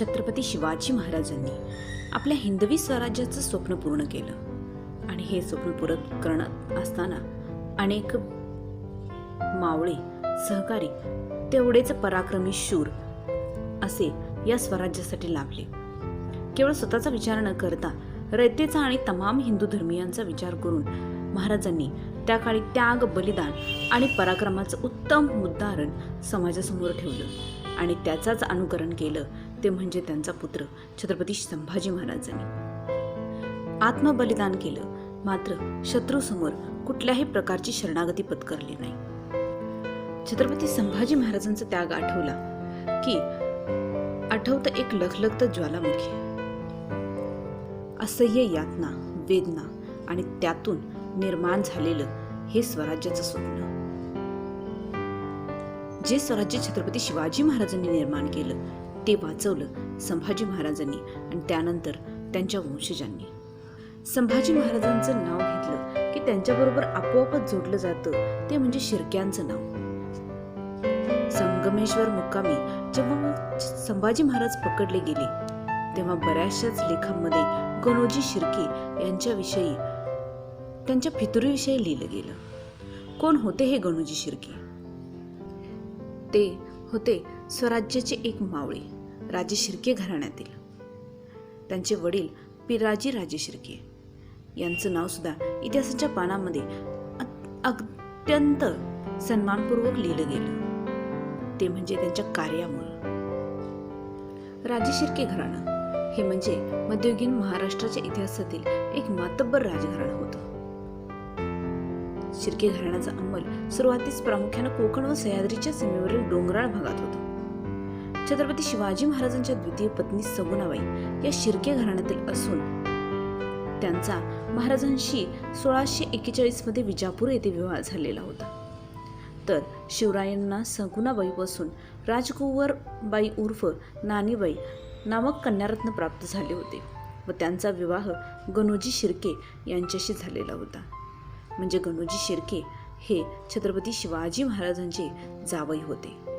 छत्रपती शिवाजी महाराजांनी आपल्या हिंदवी स्वराज्याचं स्वप्न पूर्ण केलं. आणि हे स्वप्न पूर्ण करत असताना अनेक मावळे सहकारी तेवढेच पराक्रमी शूर असे या स्वराज्यासाठी लाभले. केवळ स्वतःचा विचार न करता रयतेचा आणि तमाम हिंदू धर्मियांचा विचार करून महाराजांनी त्या काळी त्याग बलिदान आणि पराक्रमाचं उत्तम उदाहरण समाजासमोर ठेवलं आणि त्याचाच अनुकरण केलं. ते म्हणजे त्यांचा पुत्र छत्रपती संभाजी महाराजांनी. आत्मबलिदान केलं मात्र शत्रूसमोर कुठल्याही प्रकारची शरणागती पत्करली नाही. छत्रपती संभाजी महाराजांचा त्याग आठवला की आठवतं एक लखलखत ज्वालामुखी. असह्य यातना वेदना आणि त्यातून निर्माण झालेलं हे स्वराज्याचं स्वप्न. जे स्वराज्य छत्रपती शिवाजी महाराजांनी निर्माण केलं ते वाचवलं संभाजी महाराजांनी आणि त्यानंतर त्यांच्या वंशजांनी. संभाजी महाराजांचं नाव घेतलं की त्यांच्याबरोबर आपोआपच जोडलं जातं ते म्हणजे शिर्क्यांचं नाव. संगमेश्वर मुक्कामी जेव्हा संभाजी महाराज पकडले गेले तेव्हा बऱ्याचशाच लेखांमध्ये गणोजी शिर्के यांच्याविषयी त्यांच्या फितुरीविषयी लिहिलं गेलं. कोण होते हे गणोजी शिर्के? ते होते स्वराज्याचे एक मावळे. राजे शिर्के घराण्यातील त्यांचे वडील पिराजी राजे शिर्के. यांचं नाव सुद्धा इतिहासाच्या पानामध्ये अत्यंत सन्मानपूर्वक लिहिलं गेलं. ते म्हणजे त्यांच्या कार्यामुळं. राजे शिर्के घराणं हे म्हणजे मध्ययुगीन महाराष्ट्राच्या इतिहासातील एक मातब्बर राजघराणं होतं. शिर्के घराण्याचा अंमल सुरुवातीस प्रामुख्यानं कोकण व सह्याद्रीच्या सीमेवरील डोंगराळ भागात होता. छत्रपती शिवाजी महाराजांच्या द्वितीय पत्नी सगुणाबाई या शिर्के घराण्यातील असून त्यांचा महाराजांशी सोळाशे एक्केचाळीसमध्ये विजापूर येथे विवाह झालेला होता. तर शिवरायांना सगुणाबाईपासून राजकुंवरबाई उर्फ नानीबाई नामक कन्यारत्न प्राप्त झाले होते व त्यांचा विवाह गणोजी शिर्के यांच्याशी झालेला होता. म्हणजे गणोजी शिर्के हे छत्रपती शिवाजी महाराजांचे जावई होते.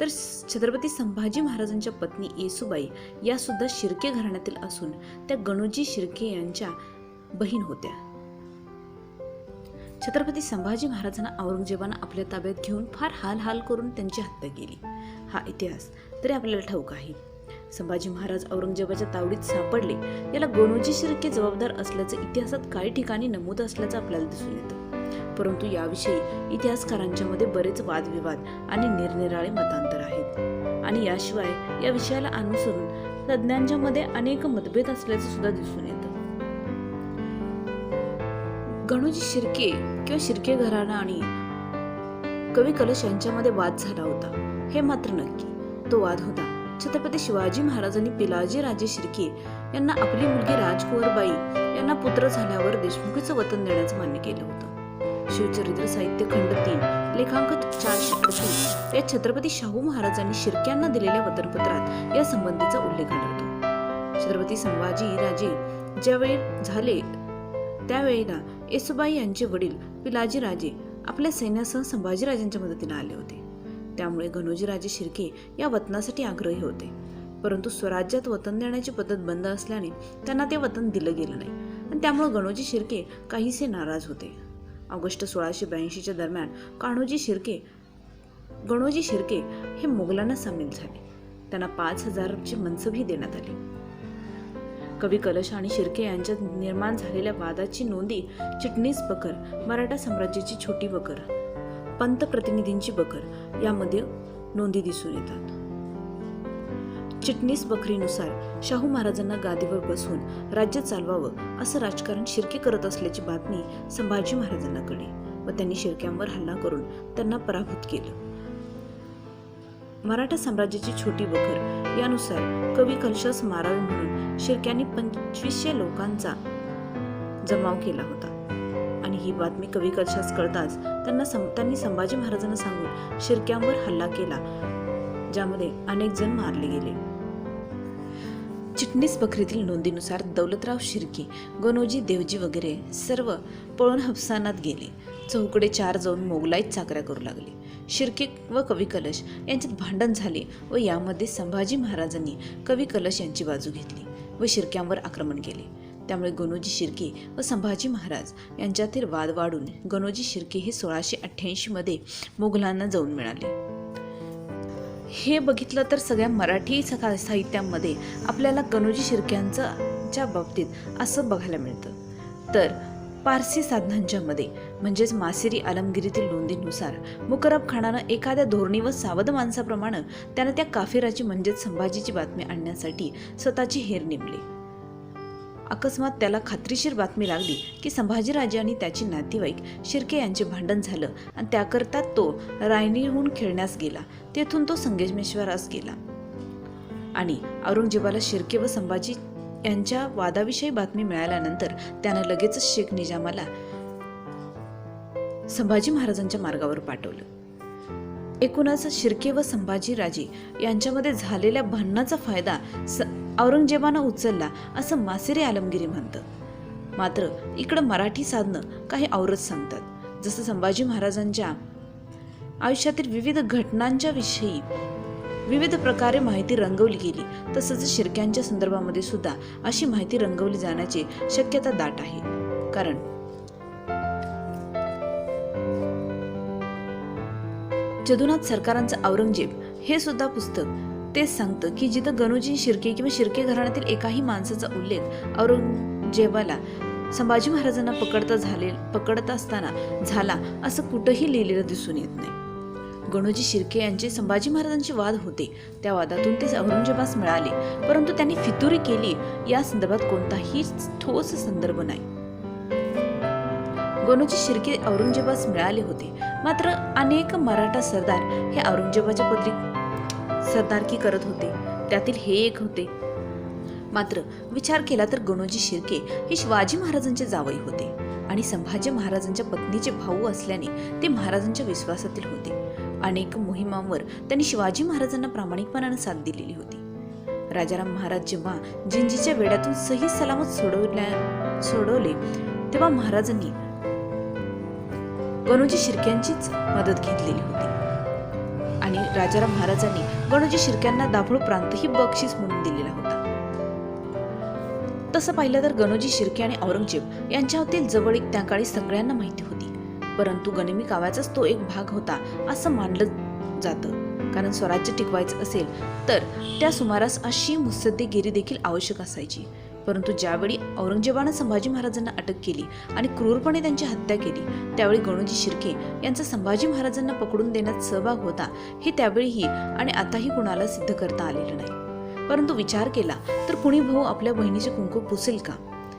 तर छत्रपती संभाजी महाराजांच्या पत्नी येसुबाई यासुद्धा शिर्के घराण्यातील असून त्या गणोजी शिर्के यांच्या बहीण होत्या. छत्रपती संभाजी महाराजांना औरंगजेबानं आपल्या ताब्यात घेऊन फार हाल हाल करून त्यांची हत्या केली. हा इतिहास तरी आपल्याला ठाऊक आहे. संभाजी महाराज औरंगजेबाच्या तावडीत सापडले याला गणोजी शिर्के जबाबदार असल्याचं इतिहासात काही ठिकाणी नमूद असल्याचं आपल्याला दिसून येतं. परंतु याविषयी इतिहासकारांच्या मध्ये बरेच वादविवाद आणि निरनिराळे मतांतर आहेत. आणि याशिवाय या विषयाला अनुसरून तज्ज्ञांच्या मध्ये अनेक मतभेद असल्याचं सुद्धा दिसून येतं. गणोजी शिर्के किंवा शिर्के घराणा आणि कवी कलश यांच्यामध्ये वाद झाला होता. हे मात्र नक्की. तो वाद होता. छत्रपती शिवाजी महाराजांनी पिलाजी राजे शिर्के यांना आपली मुलगी राजकुवरबाई यांना पुत्र झाल्यावर देशमुखीचं वतन देण्याचं मान्य केलं होतं. शिवचरित्र साहित्य खंड तीन लेखांक चारशे अडतीस या छत्रपती शाहू महाराजांनी शिर्क्यांना दिलेल्या वतनपत्रात या संबंधीचा उल्लेख आढळतो. छत्रपती संभाजी राजे ज्यावेळी झाले त्यावेळेला येसुबाई यांचे वडील पिलाजी राजे आपल्या सैन्यासह संभाजीराजांच्या मदतीला आले होते. त्यामुळे गणोजीराजे शिर्के या वतनासाठी आग्रही होते. परंतु स्वराज्यात वतन देण्याची पद्धत बंद असल्याने त्यांना ते वतन दिलं गेलं नाही. आणि त्यामुळे गणोजी शिर्के काहीसे नाराज होते. ऑगस्ट सोळाशे ब्याऐंशीच्या दरम्यान कान्होजी शिर्के गणोजी शिर्के हे मुघलांना सामील झाले. त्यांना पाच हजारची मनसबही देण्यात आली. कवी कलश आणि शिर्के यांच्यात निर्माण झालेल्या वादाची नोंदी चिटणीस बकर मराठा साम्राज्याची छोटी बकर पंतप्रतिनिधींची बकर यामध्ये नोंदी दिसून येतात. चिटणीस बकरीनुसार शाहू महाराजांना गादीवर बसवून राज्य चालवावं असं राजकारण शिर्के करत असल्याची बातमी संभाजी महाराजांना कळली व त्यांनी शिर्क्यांवर हल्ला करून त्यांना पराभूत केलं. मराठा साम्राज्याची छोटी बखर यानुसार कवी कलशास मारावे म्हणून शिर्क्यांनी पंचवीसशे लोकांचा जमाव केला होता. आणि ही बातमी कवी कलशास कळताच त्यांना त्यांनी संभाजी महाराजांना सांगून शिर्क्यांवर हल्ला केला ज्यामध्ये अनेक जण मारले गेले. चिटणीस बकरीतील नोंदीनुसार दौलतराव शिर्के गणोजी देवजी वगैरे सर्व पळून हफसानात गेले. चौकडे चार जाऊन मोगलाईत चाकऱ्या करू लागले. शिर्के व कवी कलश यांच्यात भांडण झाले व यामध्ये संभाजी महाराजांनी कवी कलश यांची बाजू घेतली व शिर्क्यांवर आक्रमण केले. त्यामुळे गणोजी शिर्के व संभाजी महाराज यांच्यातील वाद वाढून गणोजी शिर्के हे सोळाशे अठ्ठ्याऐंशीमध्ये मोगलांना जाऊन मिळाले. हे बघितलं तर सगळ्या मराठी सका साहित्यामध्ये आपल्याला कनोजी शिर्क्यांचं च्या बाबतीत असं बघायला मिळतं. तर पारसी साधनांच्यामध्ये म्हणजेच मासिरी आलमगिरीतील नोंदीनुसार मुकरब खानानं एखाद्या धोरणी व सावध माणसाप्रमाणे त्यानं त्या काफिराची म्हणजेच संभाजीची बातमी आणण्यासाठी स्वतःची हेर नेमली. अकस्मात त्याला खात्रीशीर बातमी लागली की संभाजीराजे आणि त्याची नातेवाईक शिर्के यांचे भांडण झालं आणि त्याकरता तो रायनीहून खेळण्यास गेला. तेथून तो संगमेश्वरास गेला. आणि औरंगजेबाला शिर्के व संभाजी यांच्या वादाविषयी बातमी मिळाल्यानंतर त्यानं लगेचच शेख निजामाला संभाजी महाराजांच्या मार्गावर पाठवलं. एकूणच शिर्के व संभाजीराजे यांच्यामध्ये झालेल्या भांडणाचा फायदा स औरंगजेबानं उचलला असं मासेरे आलमगिरी म्हणतं. मात्र इकडं मराठी साधनं काही औरच सांगतात. जसं संभाजी महाराजांच्या आयुष्यातील विविध घटनांच्या विषयी विविध प्रकारे माहिती रंगवली गेली तसंच शिरक्यांच्या संदर्भामध्ये सुद्धा अशी माहिती रंगवली जाण्याची शक्यता दाट आहे. कारण जदुनाथ सरकारांचं औरंगजेब हे सुद्धा पुस्तक तेच सांगतं की जिथं गणुजी शिर्के किंवा शिर्के घराण्यातील एकाही माणसाचा उल्लेख औरंगजेबाला संभाजी महाराजांना पकडता झाले पकडत असताना झाला असं कुठंही लिहिलेलं दिसून येत नाही. गणोजी शिर्के यांचे संभाजी महाराजांचे वाद होते त्या वादातून ते औरंगजेबास मिळाले. परंतु त्यांनी फितुरी केली या संदर्भात कोणताही ठोस संदर्भ नाही. गणोजी शिर्के औरंगजेबास मिळाले होते. मात्र अनेक मराठा सरदार हे औरंगजेबाच्या पत्री सरदारकी करत होते. त्यातील हे एक होते. मात्र विचार केला तर गणोजी शिर्के हे शिवाजी महाराजांचे जावई होते आणि संभाजी महाराजांच्या पत्नीचे भाऊ असल्याने ते महाराजांच्या विश्वासातील होते. अनेक मोहिमांवर त्यांनी शिवाजी महाराजांना प्रामाणिकपणाने साथ दिलेली होती. राजाराम महाराज जेव्हा जिंजीच्या वेड्यातून सही सलामत सोडवल्या सोडवले तेव्हा महाराजांनी गणोजी शिर्क्यांचीच मदत घेतलेली होती. आणि राजाराम महाराजांनी गणोजी शिर्क्यांना दाभोळ प्रांतही बक्षीस म्हणून दिलेला होता. तसं पाहिलं तर गणोजी शिर्के आणि औरंगजेब यांच्यातील जवळीक त्या काळी सगळ्यांना माहिती होती. परंतु गनिमी काव्याचाच तो एक भाग होता असं मानलं जातं. कारण स्वराज्य टिकवायचं असेल तर त्या सुमारास अशी मुत्सद्देगिरी देखील आवश्यक असायची. परंतु ज्यावेळी औरंगजेबानं संभाजी महाराजांना अटक केली आणि क्रूरपणे त्यांची हत्या केली त्यावेळी गणोजी शिर्के यांचा संभाजी महाराजांना पकडून देण्यात सहभाग होता हे त्यावेळीही आणि आताही कुणाला सिद्ध करता आलेलं नाही. परंतु विचार केला तर कुणी भाऊ आपल्या बहिणीचे कुंकू पुसेल का?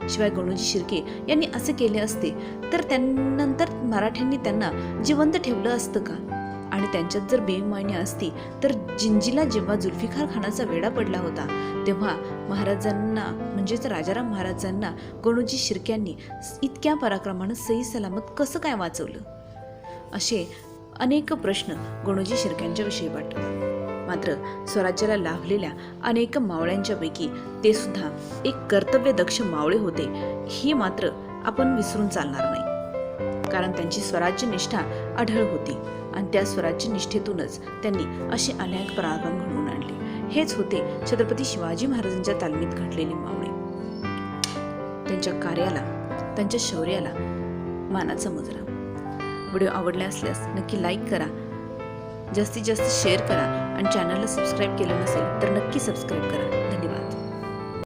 शिवाय गणोजी शिर्के यांनी असे केले असते तर त्यानंतर मराठ्यांनी त्यांना जिवंत ठेवलं असतं का? आणि त्यांच्यात जर बेईमानी असती तर जिंजीला जेव्हा जुल्फिकार खानाचा वेढा पडला होता तेव्हा महाराजांना म्हणजेच राजाराम महाराजांना गणूजी शिर्क्यांनी इतक्या पराक्रमानं सही सलामत कसं काय वाचवलं? असे अनेक प्रश्न गणोजी शिर्क्यांच्या विषयी वाटतात. मात्र स्वराज्याला लाभलेल्या अनेक मावळ्यांच्यापैकी ते सुद्धा एक कर्तव्यदक्ष मावळे होते हे मात्र आपण विसरून चालणार नाही. कारण त्यांची स्वराज्य निष्ठा आढळ होती. आणि त्या स्वराज्य निष्ठेतूनच त्यांनी असे अनेक पराक्रम घडवून आणले. हेच होते छत्रपती शिवाजी महाराजांच्या तालमीत घडलेले मावळे. त्यांच्या कार्याला त्यांच्या शौर्याला मानाचा मुजरा व्हिडिओ आवडले असल्यास नक्की लाईक करा जास्तीत जास्त शेअर करा आणि चॅनलला सबस्क्राईब केलं नसेल तर नक्की सबस्क्राईब करा. धन्यवाद.